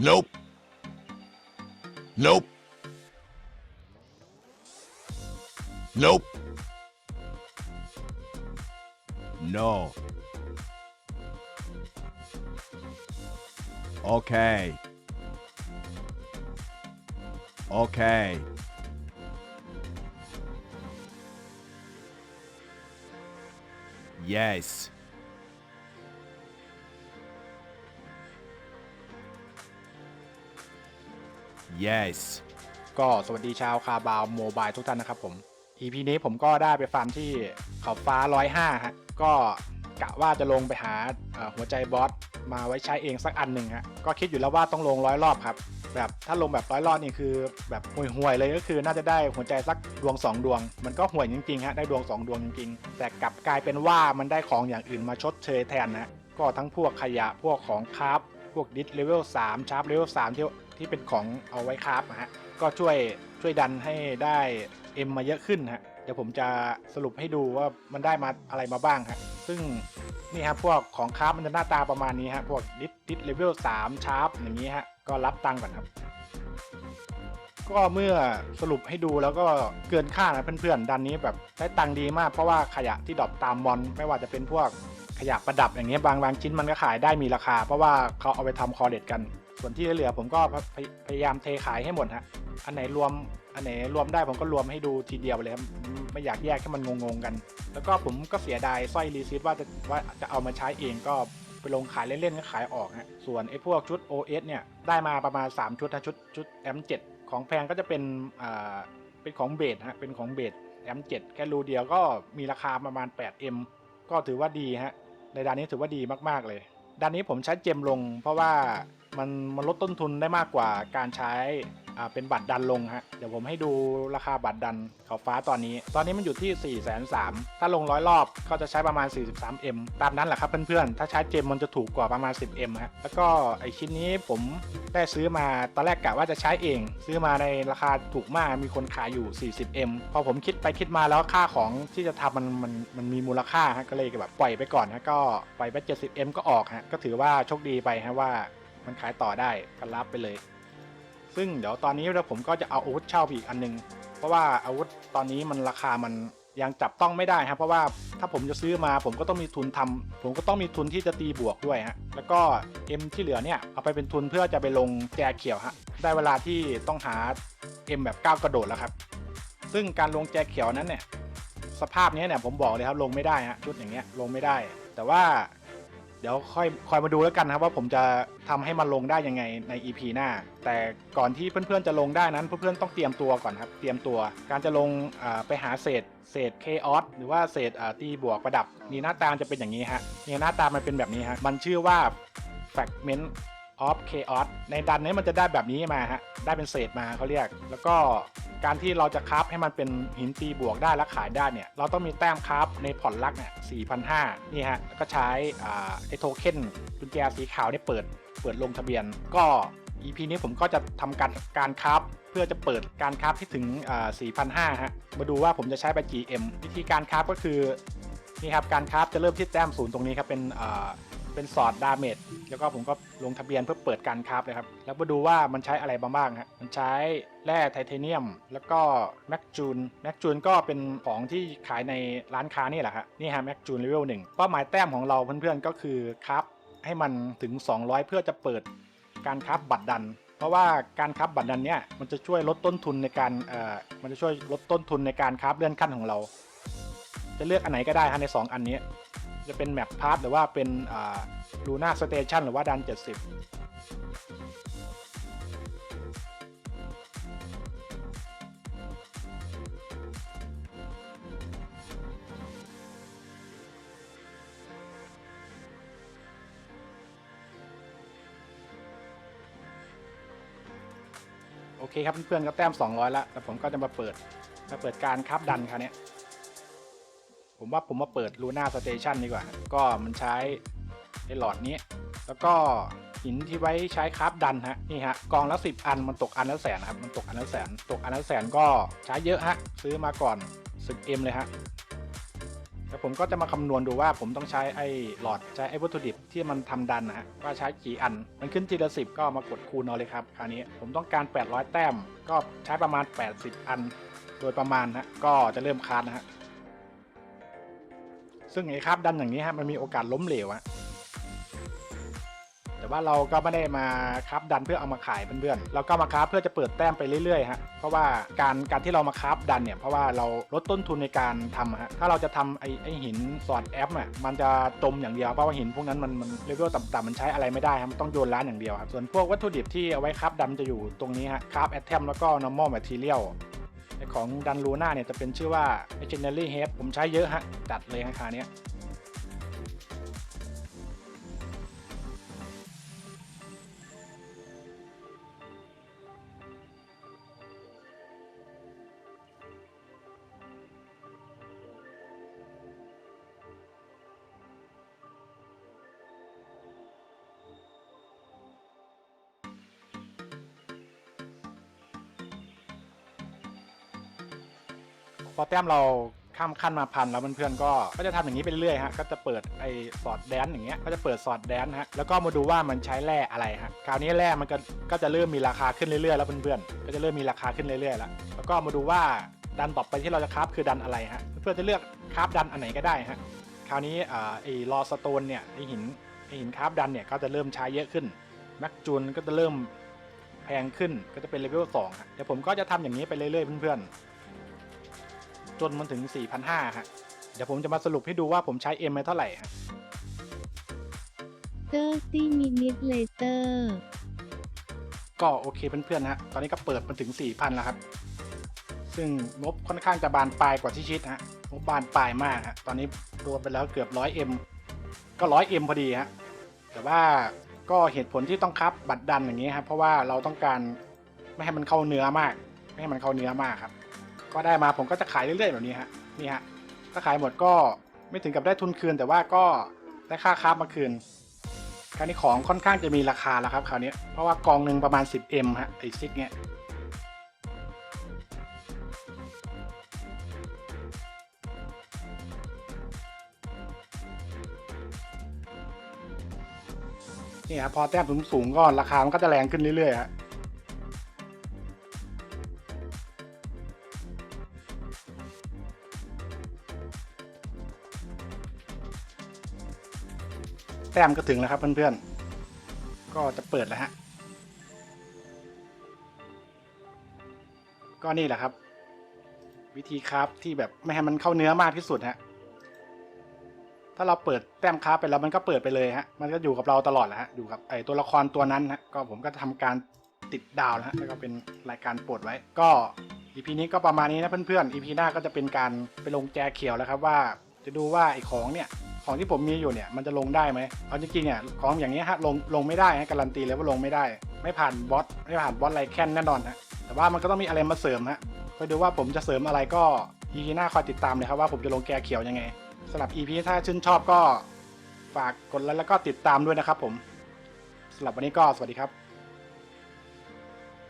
Nope. Nope. Nope. No. Okay. Okay. Yes. Yes. ก็สวัสดีชาวคาบาวโมบายทุกท่านนะครับผม EP นี้ผมก็ได้ไปฟาร์มที่เขาฟ้า 105 ฮะ ก็กะว่าจะลงไปหาหัวใจบอสมาไว้ใช้เองสักอันหนึ่งฮะ ก็คิดอยู่แล้วว่าต้องลงร้อยรอบครับ แบบถ้าลงแบบร้อยรอบนี่คือแบบห่วยๆเลยก็คือน่าจะได้หัวใจสักดวง 2 ดวง มันก็ห่วยจริงๆฮะได้ดวง 2 ดวงจริงๆ แต่กลับกลายเป็นว่ามันได้ของอย่างอื่นมาชดเชยแทนนะ ก็ทั้งพวกขยะพวกของคราฟพวกดิสเลเวล3ชาร์ปเลเวล3ที่ ที่เป็นของเอาไว้คราฟนะฮะก็ช่วยช่วยดันให้ได้ M มมาเยอะขึ้นฮะเดี๋ยวผมจะสรุปให้ดูว่ามันได้มาอะไรมาบ้างฮะซึ่งนี่ครับพวกของคราฟมันจะหน้าตาประมาณนี้ฮะพวกดิสดิสเลเวล3ชาร์ปอย่างนี้ฮะก็รับตังค์ก่อนครับ ก็เมื่อสรุปให้ดูแล้วก็เกินค่านะเพื่อนๆดันนี้แบบได้ตังค์ดีมากเพราะว่าขยะที่ดรอปตามมอน ไม่ว่าจะเป็นพวกขยะประดับอย่างเงี้ยบางบางชิ้นมันก็ขายได้มีราคา เพราะว่าเขาเอาไปทำคอเด็ดกัน ส่วนที่เหลือผมก็พยายามเทขายให้หมดฮะ อันไหนรวม อันไหนรวมได้ผมก็รวมให้ดูทีเดียวเลยครับ ไม่อยากแยกให้มันงงๆกัน แล้วก็ผมก็เสียดายสร้อยรีซิตว่าจะว่าจะเอามาใช้เองก็ไปลงขายเล่นๆก็ขายออกฮะ ส่วนไอ้พวกชุด OS เนี่ยได้มาประมาณ 3 ชุดนะชุดชุด M7 ของแพงก็จะเป็นอ่าเป็นของเบสฮะ เป็นของเบส M7 แค่รูเดียวก็มีราคาประมาณ 8M ก็ถือว่าดีฮะ ในด้านนี้ถือว่าดีมากๆเลย ด้านนี้ผมใช้เจมลงเพราะว่า มันมันลดต้นทุนได้มากกว่าการใช้อ่าเป็นบัตรดันลงฮะ เดี๋ยวผมให้ดูราคาบัตรดันเขาฟ้าตอนนี้ ตอนนี้มันอยู่ที่ 4 3 0 0 0ถ้าลงร้อยรอบก็จะใช้ประมาณ 43M ตามนั้นแหละครับเพื่อนๆ ถ้าใช้เจมมันจะถูกกว่าประมาณ 10M ฮะ แล้วก็ไอชิ้นนี้ผมได้ซื้อมา ตอนแรกกะว่าจะใช้เอง ซื้อมาในราคาถูกมาก มีคนขายอยู่ 40M พอผมคิดไปคิดมาแล้วค่าของที่จะทำมันมันมันมีมูลค่าฮะ ก็เลยแบบปล่อยไปก่อนฮะ ก็ปล่อยไป 70M ก็ออกฮะ ก็ถือว่าโชคดีไปฮะว่า มันขายต่อได้ก็รับไปเลย ซึ่งเดี๋ยวตอนนี้แล้วผมก็จะเอาอาวุธเช่าอีกอันหนึง เพราะว่าอาวุธตอนนี้มันราคามันยังจับต้องไม่ได้ครับเพราะว่าถ้าผมจะซื้อมาผมก็ต้องมีทุนทำผมก็ต้องมีทุนที่จะตีบวกด้วยฮะแล้วก็ M ที่เหลือเนี่ยเอาไปเป็นทุนเพื่อจะไปลงแจเขียวฮะได้เวลาที่ต้องหา M แบบก้าวกระโดดแล้วครับ ซึ่งการลงแจเขียวนั้นเนี่ยสภาพนี้เนี่ยผมบอกเลยครับลงไม่ได้ฮะชุดอย่างเงี้ยลงไม่ได้ แต่ว่า เดี๋ยวค่อยคอยมาดูแล้วกันครับว่าผมจะทำให้มันลงได้ยังไงใน EP หน้า แต่ก่อนที่เพื่อนๆจะลงได้นั้นเพื่อนๆต้องเตรียมตัวก่อนครับเตรียมตัว การจะลงไปหาเศษ เศษเคออสหรือว่าเศษตีบวกประดับ นี่หน้าตามจะเป็นอย่างนี้ฮะนี่หน้าตามันเป็นแบบนี้ฮะมันชื่อว่า fragment of chaos ในดันนี้มันจะได้แบบนี้มาฮะได้เป็นเศษมาเขาเรียก แล้วก็ การที่เราจะคราฟให้มันเป็นหินตีบวกได้และขายได้เนี่ยเราต้องมีแต้มคราฟในผ่อนลักเนี่ย4,500นี่ฮะก็ใช้อ่าไอโทเค็นกุญแจสีขาวเนี่ยเปิดเปิดลงทะเบียนก็ EP นี้ผมก็จะทำการการคราฟเพื่อจะเปิดการคราฟที่ถึงอ่า4,500ฮะมาดูว่าผมจะใช้ไป GM วิธีการคราฟก็คือนี่ครับการคราฟจะเริ่มที่แต้มศูนย์ตรงนี้ครับเป็นอ่า เป็นสอดดาเมจแล้วก็ผมก็ลงทะเบียนเพื่อเปิดการคราฟเลยครับ แล้วมาดูว่ามันใช้อะไรบ้างฮะมันใช้แร่ไทเทเนียม แล้วก็แม็กจูนแม็กจูนก็เป็นของที่ขายในร้านค้านี่แหละครับนี่ฮะแม็กจูนเลเวลหนึ่งเป้าหมายแต้มของเราเพื่อนๆก็คือคราฟให้มันถึง 200 เพื่อจะเปิดการคราฟบัตรดันเพราะว่าการคราฟบัตรดันเนี่ยมันจะช่วยลดต้นทุนในการเอ่อมันจะช่วยลดต้นทุนในการคราฟเลื่อนขั้นของเรา จะเลือกอันไหนก็ได้ฮะใน 2 อันนี้ จะเป็นแมปพาร์ทหรือว่าเป็นลูน่าสเตชันหรือว่าดัน 70โอเคครับเพื่อนๆก็แต้ม 200 แล้วแต่ผมก็จะมาเปิดมาเปิดการคับดันคราวเนี้ย ผมว่าผมมาเปิดลูน่าสเตชันดีกว่า ก็มันใช้ไอ้หลอดนี้ แล้วก็หินที่ไว้ใช้คราฟดันฮะนี่ฮะกองละสิบอันมันตกอันละแสนครับมันตกอันละแสน ตกอันละแสนก็ใช้เยอะฮะซื้อมาก่อน 10M เอ็มเลยฮะแล้วผมก็จะมาคำนวณดูว่าผมต้องใช้ไอ้หลอดใช้ไอ้วัตถุดิบที่มันทำดันนะฮะว่าใช้กี่อัน มันขึ้นทีละสิบก็มากดคูณเอาเลยครับคราวนี้ผมต้องการ 800 แต้ม ก็ใช้ประมาณ 80 อัน โดยประมาณฮะก็จะเริ่มคาดนะฮะ ซึ่งไอ้คราบดันอย่างนี้ฮะมันมีโอกาสล้มเหลวอะแต่ว่าเราก็ไม่ได้มาคราฟดันเพื่อเอามาขายเพื่อนๆเราก็มาคราฟเพื่อจะเปิดแต้มไปเรื่อยๆฮะเพราะว่าการการที่เรามาคราฟดันเนี่ยเพราะว่าเราลดต้นทุนในการทำฮะถ้าเราจะทำไอ้ไอ้หินสอดแอปอะมันจะจมอย่างเดียวเพราะว่าหินพวกนั้นมันมันเลเวลต่ำๆมันใช้อะไรไม่ได้ครับมันต้องโยนร้านอย่างเดียวครับส่วนพวกวัตถุดิบที่เอาไว้คราฟดันจะอยู่ตรงนี้ฮะคราฟแอทเทมแล้วก็ normal material ไอ้ ของดันลูน่าเนี่ยจะเป็นชื่อว่า legendary head ผมใช้เยอะฮะจัดเลยฮะคราวเนี้ย อแต้มเราข้ามขั้นมาพันแล้วเพื่อนๆก็ก็จะทำอย่างนี้ไปเรื่อยๆฮะก็จะเปิดไอ้สอดแดนอย่างเงี้ยก็จะเปิดสอดแดนฮะแล้วก็มาดูว่ามันใช้แร่อะไรฮะคราวนี้แร่มันก็ก็จะเริ่มมีราคาขึ้นเรื่อยๆแล้วเพื่อนๆก็จะเริ่มมีราคาขึ้นเรื่อยๆแล้วแล้วก็มาดูว่าดันต่อไปที่เราจะคราฟคือดันอะไรฮะเพื่อนๆจะเลือกคราฟดันอันไหนก็ได้ฮะคราวนี้อ่าไอ้ลอสโตนเนี่ยไอ้หินไอ้หินคราฟดันเนี่ยก็จะเริ่มใช้เยอะขึ้นแม็กจูนก็จะเริ่มแพงขึ้นก็จะเป็นเลเวล2ฮะเดี๋ยวผมก็จะทำอย่างนี้ไปเรื่อยๆเพื่อนๆ จนมันถึง 4,500ฮะเดี๋ยวผมจะมาสรุปให้ดูว่าผมใช้ M ไปเท่าไหร่ฮะ30 minutes later ก็โอเคเพื่อนๆฮะ ตอนนี้ก็เปิดมาถึง 4,000 แล้วครับ ซึ่งงบค่อนข้างจะบานปลายกว่าที่คิดฮะงบบานปลายมากฮะ ตอนนี้รวมไปแล้วเกือบ 100M ก็ 100M พอดีฮะ แต่ว่าก็เหตุผลที่ต้องคับบัตรดันอย่างนี้ครับ เพราะว่าเราต้องการไม่ให้มันเข้าเนื้อมาก ไม่ให้มันเข้าเนื้อมากครับ ก็ได้มาผมก็จะขายเรื่อยๆแบบนี้ฮะนี่ฮะถ้าขายหมดก็ไม่ถึงกับได้ทุนคืน แต่ว่าก็ได้ค่าค้ามาคืนคราวนี้ของค่อนข้างจะมีราคาแล้วครับคราวนี้เพราะว่ากองหนึ่งประมาณ 10M ฮะไอซิกเนี่ยนี่ครับพอแต้มสูงๆก็ราคามันก็จะแรงขึ้นเรื่อยๆฮะ ต้มก็ถึงแล้วครับเพื่อนๆ ก็จะเปิดแล้วฮะ ก็นี่แหละครับ วิธีคราฟที่แบบไม่ให้มันเข้าเนื้อมากที่สุดฮะ ถ้าเราเปิดแต้มคราฟไปแล้วมันก็เปิดไปเลยฮะ มันก็อยู่กับเราตลอดแหละฮะ อยู่กับไอตัวละครตัวนั้นฮะ ก็ผมก็จะทำการติดดาวนะฮะ แล้วก็เป็นรายการโปรดไว้ ก็ EP นี้ก็ประมาณนี้นะเพื่อนๆ EP หน้าก็จะเป็นการไปลงแจเขียวแล้วครับว่าจะดูว่าไอของเนี่ย ของที่ผมมีอยู่เนี่ยมันจะลงได้ไหมเอาจริงๆเนี่ยของอย่างนี้ฮะลงลงไม่ได้ฮะการันตีเลยว่าลงไม่ได้ ไม่ผ่านบอสไม่ผ่านบอสไรแคนแน่นอนฮะแต่ว่ามันก็ต้องมีอะไรมาเสริมฮะไปดูว่าผมจะเสริมอะไรก็ EP หน้าคอยติดตามเลยครับว่าผมจะลงแกเขียวยังไงสำหรับ EP ถ้าชื่นชอบก็ฝากกดไลค์แล้วก็ติดตามด้วยนะครับผมสำหรับวันนี้ก็สวัสดีครับ